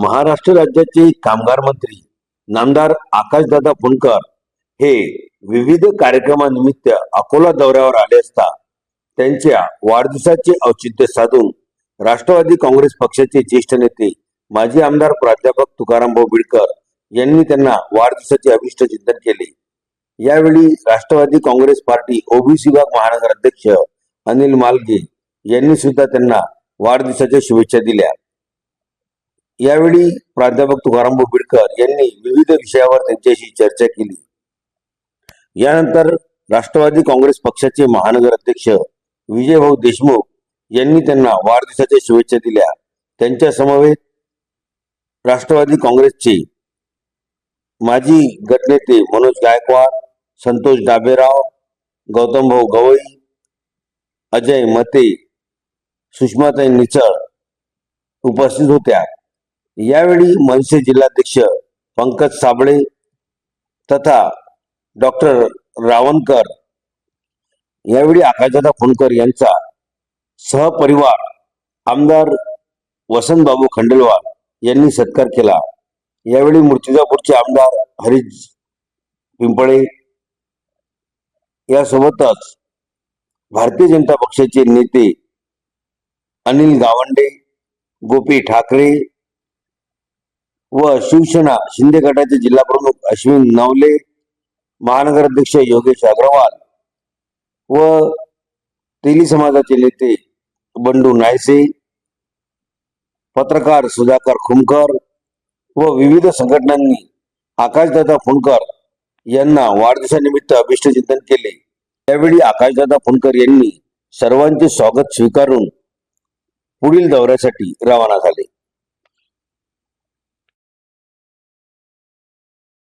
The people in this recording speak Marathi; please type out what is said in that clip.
महाराष्ट्र राज्याचे कामगार मंत्री नामदार आकाशदादा फुंडकर हे विविध कार्यक्रमानिमित्त अकोला दौऱ्यावर आले असता त्यांच्या वाढदिवसाचे औचित्य साधून राष्ट्रवादी काँग्रेस पक्षाचे ज्येष्ठ नेते माजी आमदार प्राध्यापक तुकाराम बिडकर यांनी त्यांना वाढदिवसाचे अभिष्ट चिंतन केले. यावेळी राष्ट्रवादी काँग्रेस पार्टी ओबीसी भाग महानगर अध्यक्ष अनिल मालगे यांनी सुद्धा त्यांना वाढदिवसाच्या शुभेच्छा दिल्या. यावेळी प्राध्यापक तुकाराम बिडकर यांनी विविध विषयावर त्यांच्याशी चर्चा केली. यानंतर राष्ट्रवादी काँग्रेस पक्षाचे महानगर अध्यक्ष विजयभाऊ देशमुख यांनी त्यांना वाढदिवसाच्या शुभेच्छा दिल्या. त्यांच्या समवेत राष्ट्रवादी काँग्रेसचे माजी गटनेते मनोज गायकवाड संतोष डाबेराव गौतमभाऊ गवई अजय मते सुषमाताई निचळ उपस्थित होत्या. यावेळी मनसे जिल्हाध्यक्ष पंकज साबळे तथा डॉक्टर रावणकर यावेळी आकाशदादा फोनकर यांचा सहपरिवार आमदार वसंतबाबू खंडेलवाल यांनी सत्कार केला. यावेळी मूर्तिजापूरचे आमदार हरीश पिंपळे यासोबतच भारतीय जनता पक्षाचे नेते अनिल गावंडे गोपी ठाकरे व शिवसेना शिंदे गटाचे जिल्हा प्रमुख अश्विन नवले महानगराध्यक्ष योगेश अग्रवाल व तेली समाजाचे नेते बंडू नायसे पत्रकार सुधाकर खुमकर व विविध संघटनांनी आकाशदादा फुंडकर यांना वाढदिवसानिमित्त अभिष्टचिंतन केले. त्यावेळी आकाशदादा फुंडकर यांनी सर्वांचे स्वागत स्वीकारून पुढील दौऱ्यासाठी रवाना झाले.